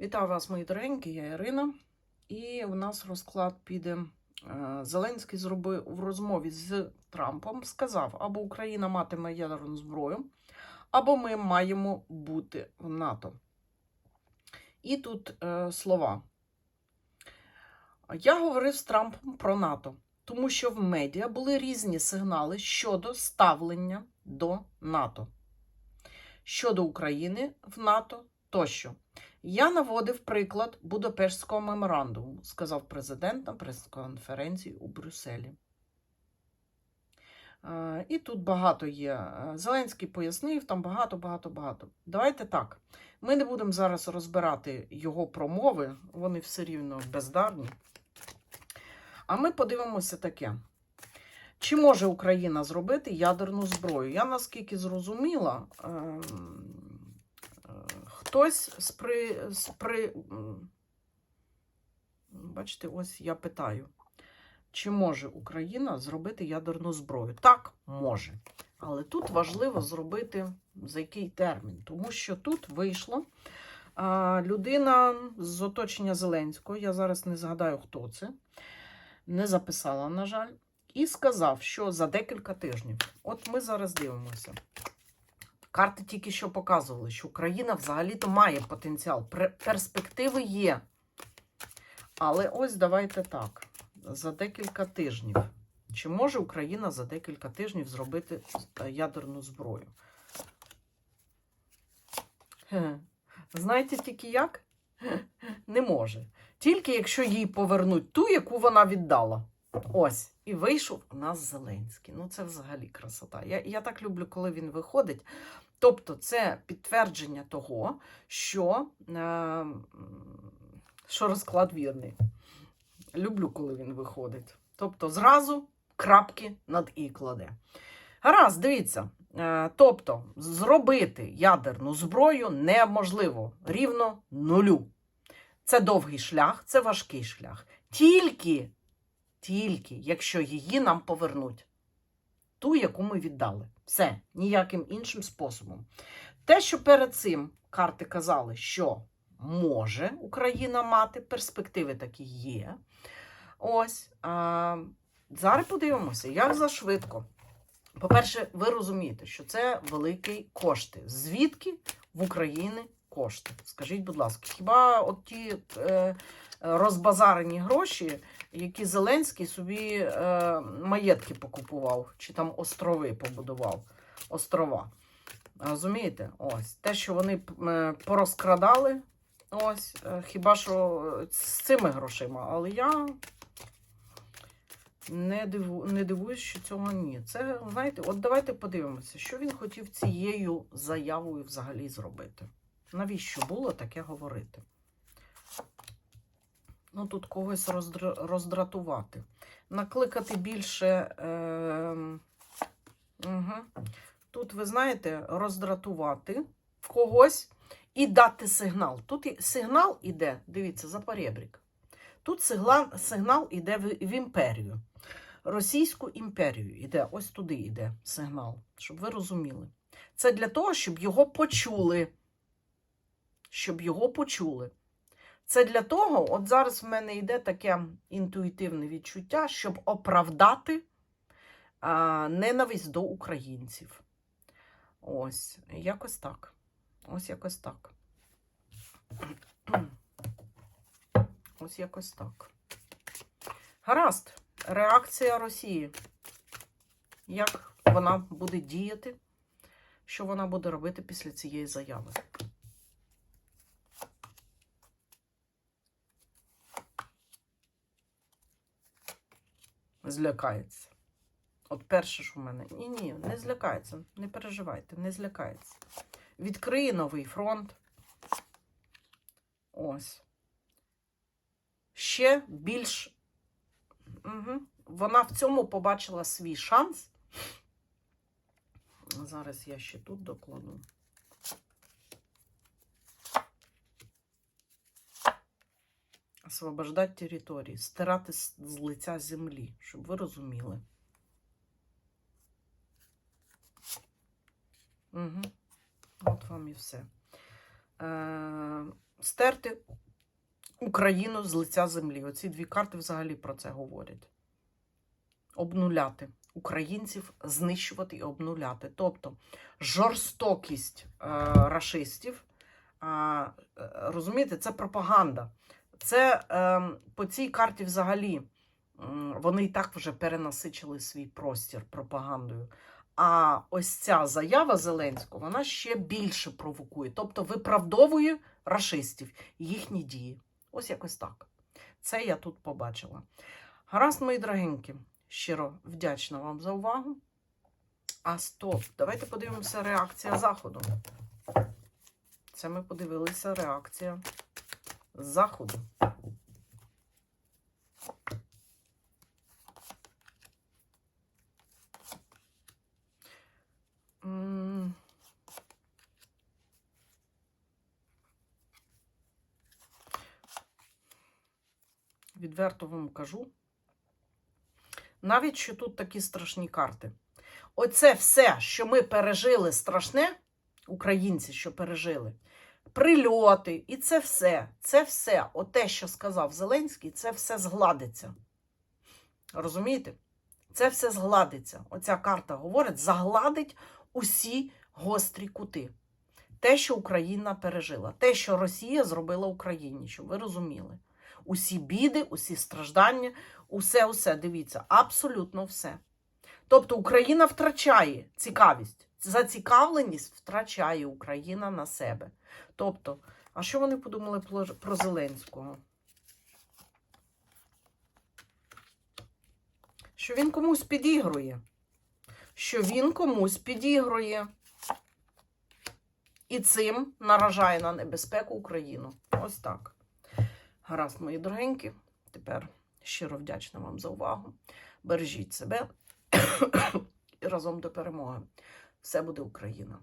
Вітаю вас, мої доренькі, я Ірина. І у нас розклад піде. Е, Зеленський зробив в розмові з Трампом, сказав, або Україна матиме ядерну зброю, або ми маємо бути в НАТО. І тут е, слова. Я говорив з Трампом про НАТО, тому що в медіа були різні сигнали щодо ставлення до НАТО, щодо України в НАТО тощо. Я наводив приклад Будапештського меморандуму, сказав президент на прес-конференції у Брюсселі. Е, І тут багато є. Е, Зеленський пояснив, там багато, багато, багато. Давайте так. Ми не будемо зараз розбирати його промови, вони все рівно бездарні. А ми подивимося таке. Чи може Україна зробити ядерну зброю? Я наскільки зрозуміла, ем, хтось спри, спри... Бачите, ось я питаю, чи може Україна зробити ядерну зброю? Так, може. Але тут важливо зробити за який термін, тому що тут вийшло людина з оточення Зеленського, я зараз не згадаю, хто це, не записала, на жаль, і сказав, що за декілька тижнів. От ми зараз дивимося. Карти тільки що показували, що Україна взагалі-то має потенціал. Перспективи є. Але ось давайте так. За декілька тижнів. Чи може Україна за декілька тижнів зробити е, ядерну зброю? Знаєте тільки як? Не може. Тільки якщо їй повернуть ту, яку вона віддала. Ось. І вийшов у нас Зеленський. Ну, це взагалі красота. Я, я так люблю, коли він виходить. Тобто, це підтвердження того, що, е, що розклад вірний. Люблю, коли він виходить. Тобто, зразу крапки над і кладе. Гаразд, дивіться. Е, Тобто, зробити ядерну зброю неможливо рівно нулю. Це довгий шлях, це важкий шлях. Тільки, тільки, якщо її нам повернуть. Ту, яку ми віддали. Все, ніяким іншим способом. Те, що перед цим карти казали, що може Україна мати, перспективи такі є. Ось. А, зараз подивимося, як зашвидко. По-перше, ви розумієте, що це великі кошти. Звідки в Україні кошти? Скажіть, будь ласка, хіба от ті е, розбазарені гроші, які Зеленський собі е, маєтки покупував, чи там острови побудував? Острова. Розумієте? Ось. Те, що вони е, порозкрадали, ось, е, хіба що е, з цими грошима, але я не, диву, не дивуюсь, що цього ні. Це, знаєте, от давайте подивимося, що він хотів цією заявою взагалі зробити. Навіщо було таке говорити? Ну, тут когось роздра... роздратувати. Накликати більше. Е... Угу. Тут, ви знаєте, роздратувати в когось і дати сигнал. Тут сигнал іде, дивіться, за перебрік. Тут сигнал, сигнал іде в, в імперію. Російську імперію іде, ось туди йде сигнал, щоб ви розуміли. Це для того, щоб його почули. Щоб його почули. Це для того, от зараз в мене йде таке інтуїтивне відчуття, щоб оправдати а, ненависть до українців. Ось, якось так. Ось якось так. Ось якось так. Гаразд. Реакція Росії. Як вона буде діяти? Що вона буде робити після цієї заяви? Злякається. От перше ж у мене. Ні, ні, не злякається. Не переживайте, не злякається. Відкриє новий фронт. Ось. Ще більш. Угу. Вона в цьому побачила свій шанс. Зараз я ще тут докладу. Освобождати території, стирати з лиця землі, щоб ви розуміли. Угу. От вам і все. Е, стерти Україну з лиця землі. Оці дві карти взагалі про це говорять. Обнуляти українців, знищувати і обнуляти. Тобто жорстокість е, рашистів. е, розумієте, це пропаганда. Це е, по цій карті взагалі вони і так вже перенасичили свій простір пропагандою. А ось ця заява Зеленського вона ще більше провокує, тобто виправдовує рашистів, їхні дії. Ось якось так. Це я тут побачила. Гаразд, мої дорогенькі, щиро вдячна вам за увагу. А стоп, давайте подивимося реакція Заходу. Це ми подивилися реакція Заходу. Відверто вам кажу. Навіть що тут такі страшні карти. Оце все, що ми пережили страшне, українці, що пережили, прильоти, і це все, це все, оте, що сказав Зеленський, це все згладиться. Розумієте? Це все згладиться. Оця карта говорить, загладить усі гострі кути. Те, що Україна пережила, те, що Росія зробила Україні, щоб ви розуміли. Усі біди, усі страждання, усе, усе, дивіться, абсолютно все. Тобто Україна втрачає цікавість. Зацікавленість втрачає Україна на себе. Тобто, а що вони подумали про- Зеленського? Що він комусь підігрує. Що він комусь підігрує. І цим наражає на небезпеку Україну. Ось так. Гаразд, мої дорогенькі. Тепер щиро вдячна вам за увагу. Бережіть себе і разом до перемоги. Все буде Україна!